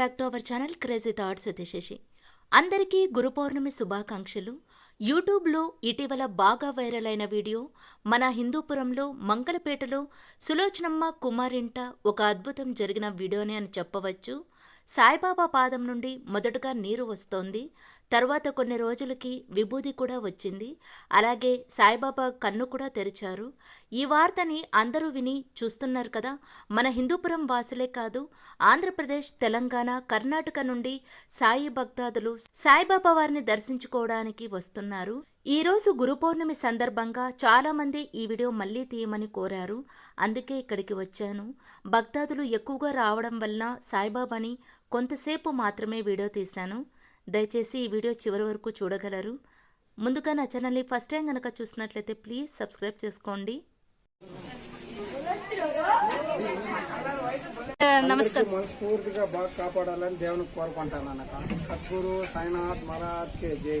Back to our channel crazy thoughts with Shashi. అందరికీ గురు పౌర్ణమి శుభాకాంక్షలు. యూట్యూబ్లో ఇటీవల బాగా వైరల్ అయిన వీడియో మన హిందూపురంలో మంగళపేటలో సులోచనమ్మ కుమారింట ఒక అద్భుతం జరిగిన వీడియోనే అని చెప్పవచ్చు. సాయిబాబా పాదం నుండి మొదటగా నీరు వస్తోంది. తర్వాత కొన్ని రోజులకి విభూది కూడా వచ్చింది. అలాగే సాయిబాబా కన్ను కూడా తెరిచారు. ఈ వార్తని అందరూ విని చూస్తున్నారు కదా. మన హిందూపురం వాసులే కాదు ఆంధ్రప్రదేశ్ తెలంగాణ కర్ణాటక నుండి సాయి భక్తాదులు సాయిబాబా వారిని దర్శించుకోవడానికి వస్తున్నారు. ఈ రోజు గురు పౌర్ణమి సందర్భంగా చాలా మంది ఈ వీడియో మళ్ళీ తీయమని కోరారు. అందుకే ఇక్కడికి వచ్చాను. భక్తాదులు ఎక్కువగా రావడం వల్ల సాయిబాబాని కొంతసేపు మాత్రమే వీడియో తీశాను. దయచేసి ఈ వీడియో చివరి వరకు చూడగలరు. ముందుగా నా ఛానల్ని ఫస్ట్ టైం కనుక చూసినట్లయితే ప్లీజ్ సబ్స్క్రైబ్ చేసుకోండి. నమస్కారం. మనస్ఫూర్తిగా బాగా కాపాడాలని దేవుని కోరుకుంటాను అన్నక సద్గురు సాయినాథ్ జై.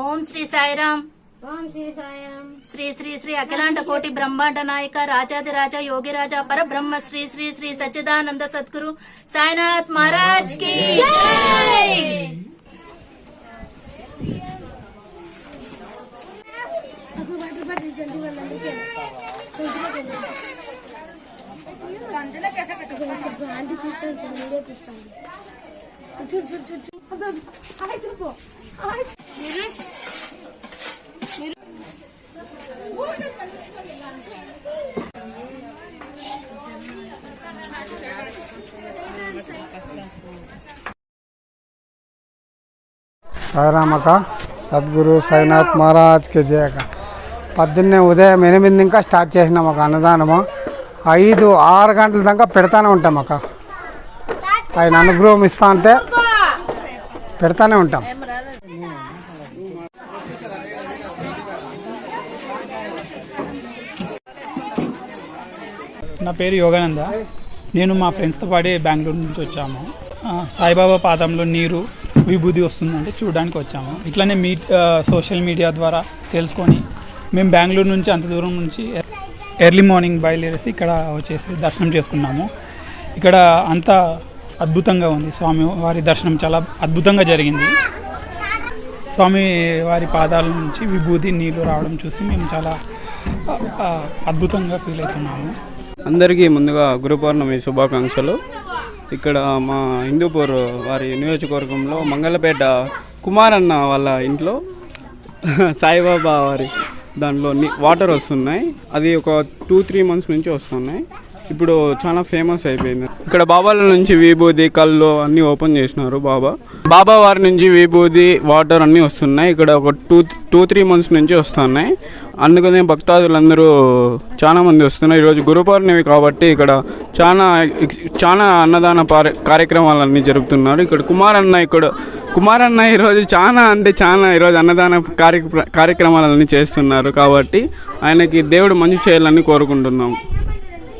ఓం శ్రీ సాయిరామ్ ఓం శ్రీ సాయం శ్రీ శ్రీ శ్రీ అఖిలాండ కోటి బ్రహ్మాండ నాయక రాజాది రాజా యోగి రాజా పరబ్రహ్మ శ్రీ శ్రీ శ్రీ సచ్చిదానంద సద్గురు సాయినాథ్ మహారాజ్ కి జై ఆంటీ చూస్తాను వీడియో చూస్తాను చూడు చూడు సాయిరామక సద్గురు సాయినాథ్ మహారాజ్ కే జయ అక్క. పొద్దున్నే ఉదయం ఎనిమిది ఇంకా స్టార్ట్ చేసినాం ఒక అన్నదానము. ఐదు ఆరు గంటల దాకా పెడతానే ఉంటాం అక్క. ఆయన అనుగ్రహం ఇస్తా అంటే పెడతానే ఉంటాం. నా పేరు యోగానంద. నేను మా ఫ్రెండ్స్తో పాడి బెంగళూరు నుంచి వచ్చాము. సాయిబాబా పాదంలో నీరు విభూది వస్తుందంటే చూడడానికి వచ్చాము. ఇట్లానే మీ సోషల్ మీడియా ద్వారా తెలుసుకొని మేము బెంగళూరు నుంచి అంత దూరం నుంచి ఎర్లీ మార్నింగ్ బయలుదేరేసి ఇక్కడ వచ్చేసి దర్శనం చేసుకున్నాము. ఇక్కడ అంతా అద్భుతంగా ఉంది. స్వామి వారి దర్శనం చాలా అద్భుతంగా జరిగింది. స్వామి వారి పాదాల నుంచి విభూతి నీళ్ళు రావడం చూసి మేము చాలా అద్భుతంగా ఫీల్ అవుతున్నాము. అందరికీ ముందుగా గురు పౌర్ణమి శుభాకాంక్షలు. ఇక్కడ మా హిందూపూర్ వారి నియోజకవర్గంలో మంగళపేట కుమార్ అన్న వాళ్ళ ఇంట్లో సాయిబాబా వారి దానిలో వాటర్ వస్తున్నాయి. అది ఒక టూ త్రీ మంత్స్ నుంచి వస్తున్నాయి. ఇప్పుడు చాలా ఫేమస్ అయిపోయింది. ఇక్కడ బాబాల నుంచి విభూది కళ్ళు అన్నీ ఓపెన్ చేసినారు బాబా. బాబా వారి నుంచి విభూది వాటర్ అన్నీ వస్తున్నాయి. ఇక్కడ ఒక టూ టూ త్రీ మంత్స్ నుంచి వస్తున్నాయి. అందుకనే భక్తాదులందరూ చాలా మంది వస్తున్నారు. ఈరోజు గురు పౌర్ణమి కాబట్టి ఇక్కడ చాలా చాలా అన్నదాన పార- కార్యక్రమాలన్నీ జరుపుతున్నారు. ఇక్కడ కుమారన్న ఇక్కడ కుమారన్న ఈరోజు చాలా అంటే చాలా ఈరోజు అన్నదాన కార్య కార్యక్రమాలన్నీ చేస్తున్నారు కాబట్టి ఆయనకి దేవుడు మంచి చేయాలని కోరుకుంటున్నాం.